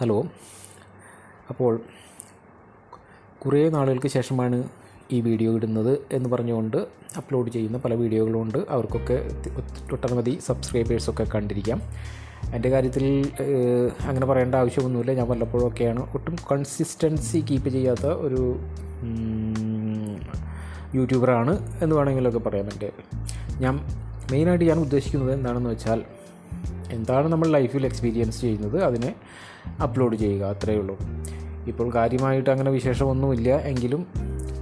Hello. അപ്പോൾ കുറേ നാളുകൾക്ക് ശേഷമാണ് ഈ വീഡിയോ ഇടുന്നത് എന്ന് പറഞ്ഞുകൊണ്ട് അപ്ലോഡ് ചെയ്യുന്ന പല വീഡിയോകളുണ്ട്. അവർക്കൊക്കെ ഒട്ടനവധി സബ്സ്ക്രൈബേഴ്സൊക്കെ കണ്ടിരിക്കാം. എന്റെ കാര്യത്തിൽ അങ്ങനെ പറയേണ്ട ആവശ്യമൊന്നുമില്ല. ഞാൻ വല്ലപ്പോഴൊക്കെയാണ് ഒട്ടും കൺസിസ്റ്റൻസി കീപ്പ് ചെയ്യാത്ത ഒരു യൂട്യൂബറാണ് എന്ന് വേണമെങ്കിലൊക്കെ പറയാം എന്റെ. ഞാൻ മെയിനായിട്ട് ഞാൻ ഉദ്ദേശിക്കുന്നത് എന്താണെന്ന് വെച്ചാൽ എന്താണ് നമ്മൾ ലൈഫിൽ എക്സ്പീരിയൻസ് ചെയ്യുന്നത് അതിനെ അപ്ലോഡ് ചെയ്യുക അത്രയേ ഉള്ളൂ. ഇപ്പോൾ കാര്യമായിട്ട് അങ്ങനെ വിശേഷമൊന്നുമില്ല. എങ്കിലും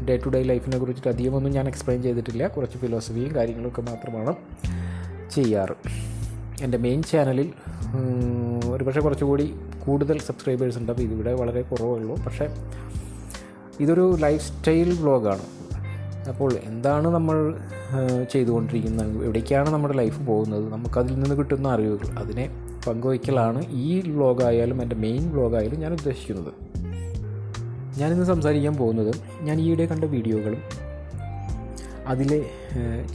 ഡേ ടു ഡേ ലൈഫിനെ കുറിച്ചിട്ട് അധികമൊന്നും ഞാൻ എക്സ്പ്ലെയിൻ ചെയ്തിട്ടില്ല. കുറച്ച് ഫിലോസഫിയും കാര്യങ്ങളൊക്കെ മാത്രമാണ് ചെയ്യാറ്. എന്റെ മെയിൻ ചാനലിൽ ഒരുപക്ഷെ കുറച്ചുകൂടി കൂടുതൽ സബ്സ്ക്രൈബേഴ്സ് ഉണ്ട്. അപ്പോൾ ഇതിവിടെ വളരെ കുറവുള്ളൂ പക്ഷേ ഇതൊരു ലൈഫ് സ്റ്റൈൽ വ്ളോഗാണ് അപ്പോൾ എന്താണ് നമ്മൾ ചെയ്തുകൊണ്ടിരിക്കുന്നത്? എവിടേക്കാണ് നമ്മുടെ ലൈഫ് പോകുന്നത്? നമുക്കതിൽ നിന്ന് കിട്ടുന്ന അറിവുകൾ. അതിനെ പങ്കുവയ്ക്കലാണ് ഈ വ്ളോഗായാലും എന്റെ മെയിൻ വ്ലോഗായാലും ഞാൻ ഉദ്ദേശിക്കുന്നത്. ഞാനിന്ന് സംസാരിക്കാൻ പോകുന്നത് ഞാൻ ഈയിടെ കണ്ട വീഡിയോകളും അതിലെ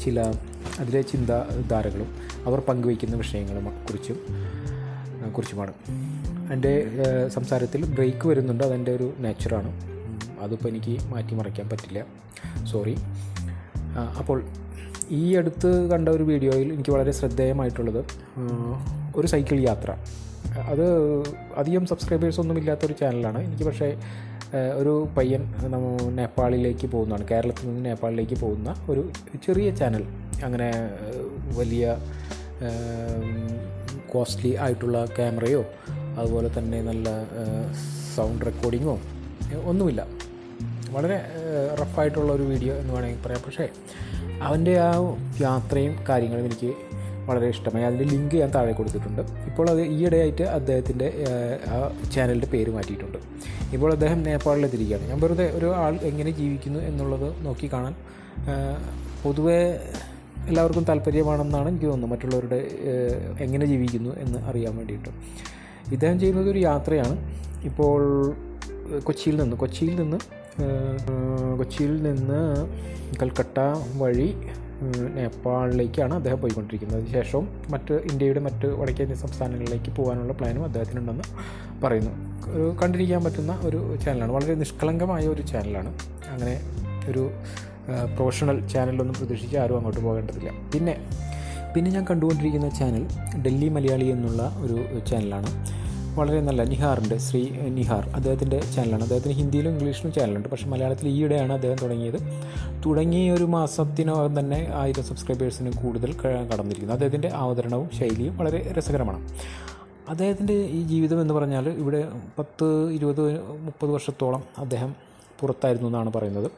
ചില അതിലെ ചിന്താധാരകളും അവർ പങ്കുവയ്ക്കുന്ന വിഷയങ്ങളും കുറിച്ചും കുറിച്ചുമാണ്. എന്റെ സംസാരത്തിൽ ബ്രേക്ക് വരുന്നുണ്ട്. അതെന്റെ ഒരു നേച്ചറാണ് അതിപ്പോൾ എനിക്ക് മാറ്റിമറിക്കാൻ പറ്റില്ല. സോറി അപ്പോൾ ഈ അടുത്ത് കണ്ട ഒരു വീഡിയോയിൽ എനിക്ക് വളരെ ശ്രദ്ധേയമായിട്ടുള്ളത് ഒരു സൈക്കിൾ യാത്ര. അത് അധികം സബ്സ്ക്രൈബേഴ്സ് ഒന്നും ഇല്ലാത്തൊരു ചാനലാണ് എനിക്ക് പക്ഷേ ഒരു പയ്യൻ നേപ്പാളിലേക്ക് പോകുന്നതാണ്. കേരളത്തിൽ നിന്ന് നേപ്പാളിലേക്ക് പോകുന്ന ഒരു ചെറിയ ചാനൽ അങ്ങനെ വലിയ കോസ്റ്റ്ലി ആയിട്ടുള്ള ക്യാമറയോ അതുപോലെ തന്നെ നല്ല സൗണ്ട് റെക്കോർഡിങ്ങോ ഒന്നുമില്ല. വളരെ റഫായിട്ടുള്ള ഒരു വീഡിയോ എന്ന് വേണമെങ്കിൽ പറയാം. പക്ഷേ അവന്റെ ആ യാത്രയും കാര്യങ്ങളും എനിക്ക് വളരെ ഇഷ്ടമായി. അതിന്റെ ലിങ്ക് ഞാൻ താഴെ കൊടുത്തിട്ടുണ്ട്. ഇപ്പോൾ അത് ഈയിടെയായിട്ട് അദ്ദേഹത്തിന്റെ ആ ചാനലിന്റെ പേര് മാറ്റിയിട്ടുണ്ട്. ഇപ്പോൾ അദ്ദേഹം നേപ്പാളിലെത്തിരിക്കുകയാണ് ഞാൻ വെറുതെ ഒരു ആൾ എങ്ങനെ ജീവിക്കുന്നു എന്നുള്ളത് നോക്കി കാണാൻ പൊതുവേ എല്ലാവർക്കും താല്പര്യമാണെന്നാണ് എനിക്ക് തോന്നുന്നത്. മറ്റുള്ളവരുടെ എങ്ങനെ ജീവിക്കുന്നു എന്ന് അറിയാൻ വേണ്ടിയിട്ട്. ഇദ്ദേഹം ചെയ്യുന്നത് ഒരു യാത്രയാണ്. ഇപ്പോൾ കൊച്ചിയിൽ നിന്ന് കൊച്ചിയിൽ നിന്ന് കൊച്ചിയിൽ നിന്ന് കൽക്കട്ട വഴി നേപ്പാളിലേക്കാണ് അദ്ദേഹം പോയിക്കൊണ്ടിരിക്കുന്നത്. അതിനുശേഷം മറ്റ് ഇന്ത്യയുടെ മറ്റ് വടക്കേന്ത്യ സംസ്ഥാനങ്ങളിലേക്ക് പോകാനുള്ള പ്ലാനും അദ്ദേഹത്തിനുണ്ടെന്ന് പറയുന്നു. കണ്ടിരിക്കാൻ പറ്റുന്ന ഒരു ചാനലാണ് വളരെ നിഷ്കളങ്കമായ ഒരു ചാനലാണ് അങ്ങനെ ഒരു പ്രൊഫഷണൽ ചാനലൊന്നും പ്രതീക്ഷിച്ച് ആരും അങ്ങോട്ട് പോകേണ്ടതില്ല. പിന്നെ പിന്നെ ഞാൻ കണ്ടുകൊണ്ടിരിക്കുന്ന ചാനൽ ഡൽഹി മലയാളി എന്നുള്ള ഒരു ചാനലാണ് വളരെ നല്ല നിഹാറിന്റെ ശ്രീ നിഹാർ അദ്ദേഹത്തിന്റെ ചാനലാണ് അദ്ദേഹത്തിന് ഹിന്ദിയിലും ഇംഗ്ലീഷിലും ചാനലുണ്ട് പക്ഷേ മലയാളത്തിൽ ഈയിടെയാണ് അദ്ദേഹം തുടങ്ങിയത്. തുടങ്ങിയ ഒരു മാസത്തിനകം തന്നെ ആയിരം സബ്സ്ക്രൈബേഴ്സിന് കൂടുതൽ കടന്നിരിക്കുന്നു. അദ്ദേഹത്തിന്റെ അവതരണവും ശൈലിയും വളരെ രസകരമാണ്. അദ്ദേഹത്തിന്റെ ഈ ജീവിതം എന്ന് പറഞ്ഞാൽ ഇവിടെ പത്ത് ഇരുപത് മുപ്പത് വർഷത്തോളം അദ്ദേഹം പുറത്തായിരുന്നു എന്നാണ് പറയുന്നത്.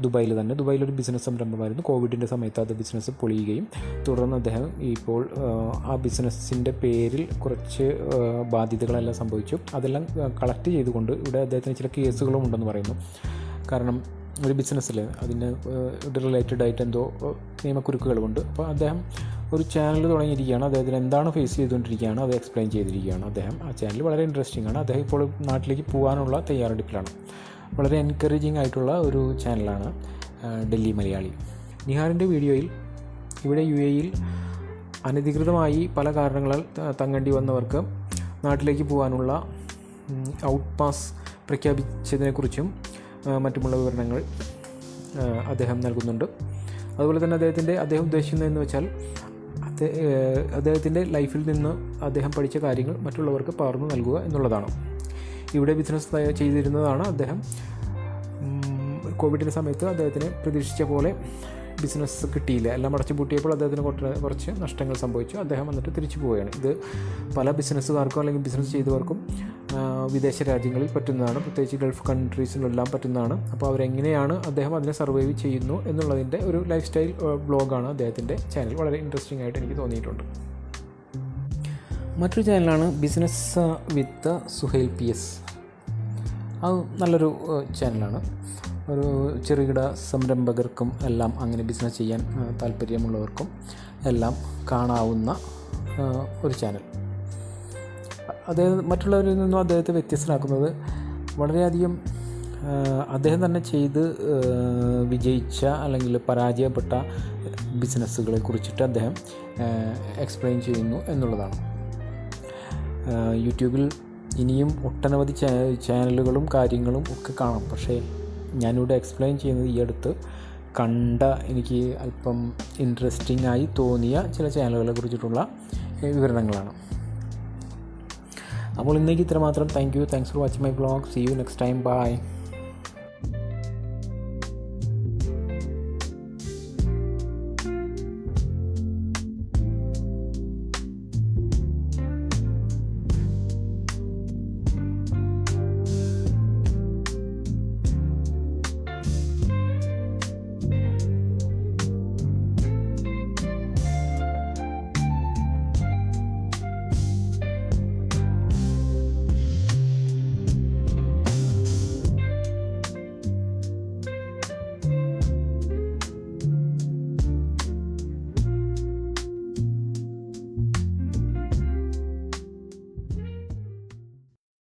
ദുബായിൽ തന്നെ. ദുബായിൽ ഒരു ബിസിനസ് സംരംഭമായിരുന്നു. കോവിഡിന്റെ സമയത്ത് അത് ബിസിനസ് പൊളിയുകയും തുടർന്ന് അദ്ദേഹം ഇപ്പോൾ ആ, ബിസിനസ്സിന്റെ പേരിൽ കുറച്ച് ബാധ്യതകളെല്ലാം സംഭവിച്ചു. അതെല്ലാം കളക്ട് ചെയ്തുകൊണ്ട് ഇവിടെ അദ്ദേഹത്തിന് ചില കേസുകളും ഉണ്ടെന്ന് പറയുന്നു. കാരണം ഒരു ബിസിനസ്സിൽ അതിന് റിലേറ്റഡ് ആയിട്ട് എന്തോ നിയമക്കുരുക്കുകളുമുണ്ട് അപ്പോൾ അദ്ദേഹം ഒരു ചാനൽ തുടങ്ങിയിരിക്കുകയാണ്. അദ്ദേഹത്തിന് എന്താണ് ഫേസ് ചെയ്തുകൊണ്ടിരിക്കുകയാണ് അത് എക്സ്പ്ലെയിൻ ചെയ്തിരിക്കുകയാണ് അദ്ദേഹം. ആ ചാനൽ വളരെ ഇൻട്രസ്റ്റിംഗ് ആണ്. അദ്ദേഹം ഇപ്പോൾ നാട്ടിലേക്ക് പോകാനുള്ള തയ്യാറെടുപ്പിലാണ്. വളരെ എൻകറേജിങ് ആയിട്ടുള്ള ഒരു ചാനലാണ് ഡൽഹി മലയാളി. നിഹാറിന്റെ വീഡിയോയിൽ ഇവിടെ യു എയിൽ അനധികൃതമായി പല കാരണങ്ങളാൽ തങ്ങേണ്ടി വന്നവർക്ക് നാട്ടിലേക്ക് പോകാനുള്ള ഔട്ട് പാസ് പ്രഖ്യാപിച്ചതിനെക്കുറിച്ചും മറ്റുമുള്ള വിവരണങ്ങൾ അദ്ദേഹം നൽകുന്നുണ്ട്. അതുപോലെ തന്നെ അദ്ദേഹത്തിന്റെ അദ്ദേഹം ഉദ്ദേശിക്കുന്നതെന്ന് വെച്ചാൽ അദ്ദേ- അദ്ദേഹത്തിന്റെ ലൈഫിൽ നിന്ന് അദ്ദേഹം പഠിച്ച കാര്യങ്ങൾ മറ്റുള്ളവർക്ക് പകർന്നു നൽകുക എന്നുള്ളതാണ്. ഇവിടെ ബിസിനസ് ചെയ്തിരുന്നതാണ് അദ്ദേഹം. കോവിഡിന്റെ സമയത്ത് അദ്ദേഹത്തിന് പ്രതീക്ഷിച്ച പോലെ ബിസിനസ് കിട്ടിയില്ല. എല്ലാം അടച്ചു പൂട്ടിയപ്പോൾ അദ്ദേഹത്തിന് കുറച്ച് കുറച്ച് നഷ്ടങ്ങൾ സംഭവിച്ചു. അദ്ദേഹം വന്നിട്ട് തിരിച്ചു പോവുകയാണ്. ഇത് പല ബിസിനസ്സുകാർക്കും അല്ലെങ്കിൽ ബിസിനസ് ചെയ്തവർക്കും വിദേശ രാജ്യങ്ങളിൽ പറ്റുന്നതാണ്. പ്രത്യേകിച്ച് ഗൾഫ് കൺട്രീസിലെല്ലാം പറ്റുന്നതാണ്. അപ്പോൾ അവരെങ്ങനെയാണ് അദ്ദേഹം അതിനെ സർവൈവ് ചെയ്യുന്നു എന്നുള്ളതിന്റെ ഒരു ലൈഫ് സ്റ്റൈൽ ബ്ലോഗാണ് അദ്ദേഹത്തിന്റെ ചാനൽ വളരെ ഇൻട്രസ്റ്റിംഗ് ആയിട്ട് എനിക്ക് തോന്നിയിട്ടുണ്ട്. മറ്റൊരു ചാനലാണ് business with Suhail P S അത് നല്ലൊരു ചാനലാണ്. ഒരു ചെറുകിട സംരംഭകർക്കും എല്ലാം അങ്ങനെ ബിസിനസ് ചെയ്യാൻ താല്പര്യമുള്ളവർക്കും എല്ലാം കാണാവുന്ന ഒരു ചാനൽ. അദ്ദേഹം മറ്റുള്ളവരിൽ നിന്നും അദ്ദേഹത്തെ വ്യത്യസ്തനാക്കുന്നത് വളരെയധികം അദ്ദേഹം തന്നെ ചെയ്ത് വിജയിച്ച അല്ലെങ്കിൽ പരാജയപ്പെട്ട ബിസിനസ്സുകളെ കുറിച്ചിട്ട് അദ്ദേഹം എക്സ്പ്ലെയിൻ ചെയ്യുന്നു എന്നുള്ളതാണ്. യൂട്യൂബിൽ ഇനിയും ഒട്ടനവധി ചാനലുകളും കാര്യങ്ങളും ഒക്കെ കാണാം. പക്ഷേ ഞാനിവിടെ എക്സ്പ്ലെയിൻ ചെയ്യുന്നത് ഈ അടുത്ത് കണ്ട എനിക്ക് അല്പം ഇൻട്രസ്റ്റിംഗ് ആയി തോന്നിയ ചില ചാനലുകളെ കുറിച്ചിട്ടുള്ള വിവരണങ്ങളാണ്. അപ്പോൾ ഇന്നേക്ക് ഇത്രമാത്രം. Thank you thanks for watching my blog see you next time bye